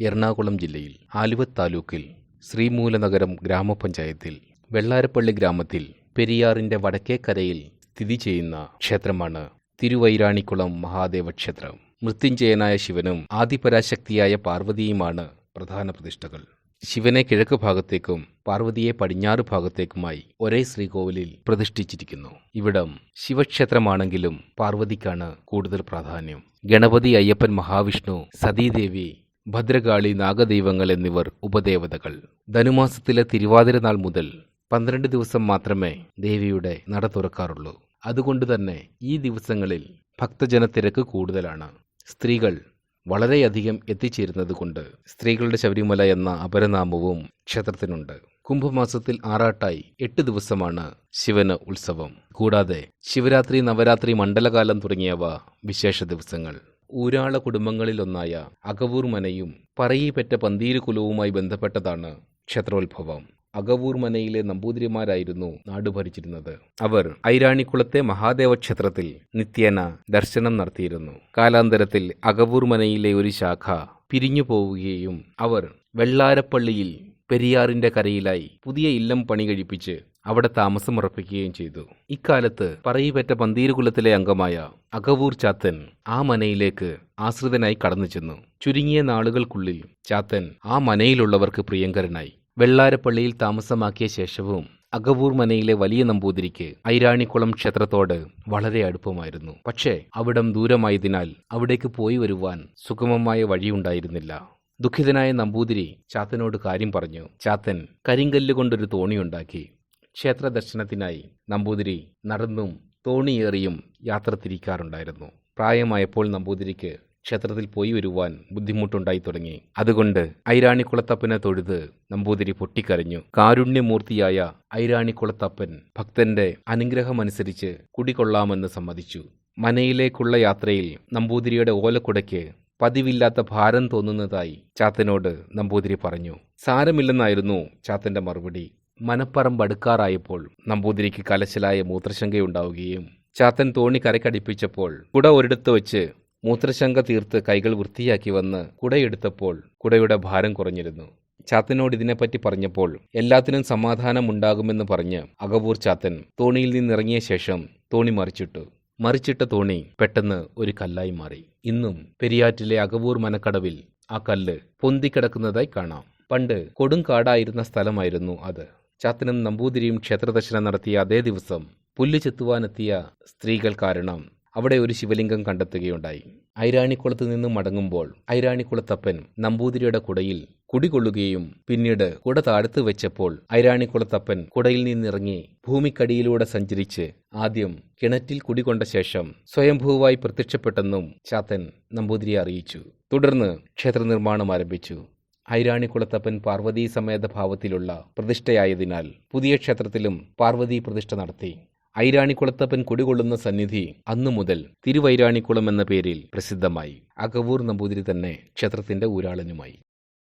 എറണാകുളം ജില്ലയിൽ ആലുവ താലൂക്കിൽ ശ്രീമൂലനഗരം ഗ്രാമപഞ്ചായത്തിൽ വെള്ളാരപ്പള്ളി ഗ്രാമത്തിൽ പെരിയാറിന്റെ വടക്കേക്കരയിൽ സ്ഥിതി ചെയ്യുന്ന ക്ഷേത്രമാണ് തിരുവൈരാണിക്കുളം മഹാദേവ ക്ഷേത്രം. മൃത്യുഞ്ജയനായ ശിവനും ആദിപരാശക്തിയായ പാർവതിയുമാണ് പ്രധാന പ്രതിഷ്ഠകൾ. ശിവനെ കിഴക്ക് ഭാഗത്തേക്കും പാർവതിയെ പടിഞ്ഞാറ് ഭാഗത്തേക്കുമായി ഒരേ ശ്രീകോവിലിൽ പ്രതിഷ്ഠിച്ചിരിക്കുന്നു. ഇവിടം ശിവക്ഷേത്രമാണെങ്കിലും പാർവതിക്കാണ് കൂടുതൽ പ്രാധാന്യം. ഗണപതി അയ്യപ്പൻ മഹാവിഷ്ണു സതീദേവി ഭദ്രകാളി നാഗദൈവങ്ങൾ എന്നിവർ ഉപദേവതകൾ. ധനുമാസത്തിലെ തിരുവാതിര നാൾ മുതൽ പന്ത്രണ്ട് ദിവസം മാത്രമേ ദേവിയുടെ നട തുറക്കാറുള്ളൂ. അതുകൊണ്ട് തന്നെ ഈ ദിവസങ്ങളിൽ ഭക്തജനത്തിരക്ക് കൂടുതലാണ്. സ്ത്രീകൾ വളരെയധികം എത്തിച്ചേരുന്നതുകൊണ്ട് സ്ത്രീകളുടെ ശബരിമല എന്ന അപരനാമവും ക്ഷേത്രത്തിനുണ്ട്. കുംഭമാസത്തിൽ ആറാട്ടായി എട്ട് ദിവസമാണ് ശിവന് ഉത്സവം. കൂടാതെ ശിവരാത്രി നവരാത്രി മണ്ഡലകാലം തുടങ്ങിയവ വിശേഷ ദിവസങ്ങൾ. ഊരാള കുടുംബങ്ങളിലൊന്നായ അകവൂർ മനയും പറയിപ്പറ്റ പന്തീര് കുലവുമായി ബന്ധപ്പെട്ടതാണ് ക്ഷേത്രോത്ഭവം. അകവൂർ മനയിലെ നമ്പൂതിരിമാരായിരുന്നു നാട് ഭരിച്ചിരുന്നത്. അവർ ഐരാണിക്കുളത്തെ മഹാദേവ ക്ഷേത്രത്തിൽ നിത്യേന ദർശനം നടത്തിയിരുന്നു. കാലാന്തരത്തിൽ അകവൂർ മനയിലെ ഒരു ശാഖ പിരിഞ്ഞു പോവുകയും അവർ വെള്ളാരപ്പള്ളിയിൽ പെരിയാറിന്റെ കരയിലായി പുതിയ ഇല്ലം പണി കഴിപ്പിച്ച് അവിടെ താമസമുറപ്പിക്കുകയും ചെയ്തു. ഇക്കാലത്ത് പറയിപ്പറ്റ പന്തീരുകുലത്തിലെ അംഗമായ അകവൂർ ചാത്തൻ ആ മനയിലേക്ക് ആശ്രിതനായി കടന്നു ചെന്നു ചുരുങ്ങിയ നാളുകൾക്കുള്ളിൽ ചാത്തൻ ആ മനയിലുള്ളവർക്ക് പ്രിയങ്കരനായി. വെള്ളാരപ്പള്ളിയിൽ താമസമാക്കിയ ശേഷവും അകവൂർ മനയിലെ വലിയ നമ്പൂതിരിക്ക് ഐരാണിക്കുളം ക്ഷേത്രത്തോട് വളരെ അടുപ്പമായിരുന്നു. പക്ഷേ അവിടം ദൂരമായതിനാൽ അവിടേക്ക് പോയി വരുവാൻ സുഗമമായ വഴിയുണ്ടായിരുന്നില്ല. ദുഃഖിതനായ നമ്പൂതിരി ചാത്തനോട് കാര്യം പറഞ്ഞു. ചാത്തൻ കരിങ്കല്ല് കൊണ്ടൊരു തോണിയുണ്ടാക്കി ക്ഷേത്ര ദർശനത്തിനായി നമ്പൂതിരി നടന്നും തോണിയേറിയും യാത്ര തിരിക്കാറുണ്ടായിരുന്നു. പ്രായമായപ്പോൾ നമ്പൂതിരിക്ക് ക്ഷേത്രത്തിൽ പോയി വരുവാൻ ബുദ്ധിമുട്ടുണ്ടായി തുടങ്ങി. അതുകൊണ്ട് ഐരാണിക്കുളത്തപ്പനെ തൊഴുത് നമ്പൂതിരി പൊട്ടിക്കരഞ്ഞു. കാരുണ്യമൂർത്തിയായ ഐരാണിക്കുളത്തപ്പൻ ഭക്തന്റെ അനുഗ്രഹമനുസരിച്ച് കുടികൊള്ളാമെന്ന് സമ്മതിച്ചു. മനയിലേക്കുള്ള യാത്രയിൽ നമ്പൂതിരിയുടെ ഓലക്കുടയ്ക്ക് പതിവില്ലാത്ത ഭാരം തോന്നുന്നതായി ചാത്തനോട് നമ്പൂതിരി പറഞ്ഞു. സാരമില്ലെന്നായിരുന്നു ചാത്തന്റെ മറുപടി. മനപ്പറമ്പ് അടുക്കാറായപ്പോൾ നമ്പൂതിരിക്ക് കലശലായ മൂത്രശങ്കയുണ്ടാവുകയും ചാത്തൻ തോണി കരക്കടിപ്പിച്ചപ്പോൾ കുട ഒരിടത്ത് വെച്ച് മൂത്രശങ്ക തീർത്ത് കൈകൾ വൃത്തിയാക്കി വന്ന് കുടയെടുത്തപ്പോൾ കുടയുടെ ഭാരം കുറഞ്ഞിരുന്നു. ചാത്തനോട് ഇതിനെപ്പറ്റി പറഞ്ഞപ്പോൾ എല്ലാത്തിനും സമാധാനമുണ്ടാകുമെന്ന് പറഞ്ഞ് അകവൂർ ചാത്തൻ തോണിയിൽ നിന്നിറങ്ങിയ ശേഷം തോണി മറിച്ചിട്ടു. മറിച്ചിട്ട തോണി പെട്ടെന്ന് ഒരു കല്ലായി മാറി. ഇന്നും പെരിയാറ്റിലെ അകവൂർ മനക്കടവിൽ ആ കല്ല് പൊന്തിക്കിടക്കുന്നതായി കാണാം. പണ്ട് കൊടുങ്കാടായിരുന്ന സ്ഥലമായിരുന്നു അത്. ചാത്തനും നമ്പൂതിരിയും ക്ഷേത്രദർശനം നടത്തിയ അതേ ദിവസം പുല്ല് ചെത്തുവാനെത്തിയ സ്ത്രീകൾ കാരണം അവിടെ ഒരു ശിവലിംഗം കണ്ടെത്തുകയുണ്ടായി. ഐരാണിക്കുളത്ത് നിന്ന് മടങ്ങുമ്പോൾ ഐരാണിക്കുളത്തപ്പൻ നമ്പൂതിരിയുടെ കുടയിൽ കുടികൊള്ളുകയും പിന്നീട് കുട താഴ്ത്തു വെച്ചപ്പോൾ ഐരാണിക്കുളത്തപ്പൻ കുടയിൽ നിന്നിറങ്ങി ഭൂമിക്കടിയിലൂടെ സഞ്ചരിച്ച് ആദ്യം കിണറ്റിൽ കുടികൊണ്ട ശേഷം സ്വയംഭൂവായി പ്രത്യക്ഷപ്പെട്ടെന്നും ചാത്തൻ നമ്പൂതിരിയെ അറിയിച്ചു. തുടർന്ന് ക്ഷേത്ര നിർമ്മാണം ആരംഭിച്ചു. ഐരാണിക്കുളത്തപ്പൻ പാർവതീ സമേത ഭാവത്തിലുള്ള പ്രതിഷ്ഠയായതിനാൽ പുതിയ ക്ഷേത്രത്തിലും പാർവതീ പ്രതിഷ്ഠ നടത്തി. ഐരാണിക്കുളത്തപ്പൻ കുടികൊള്ളുന്ന സന്നിധി അന്നു മുതൽ തിരുവൈരാണിക്കുളം എന്ന പേരിൽ പ്രസിദ്ധമായി. അകവൂർ നമ്പൂതിരി തന്നെ ക്ഷേത്രത്തിന്റെ ഊരാളനുമായി.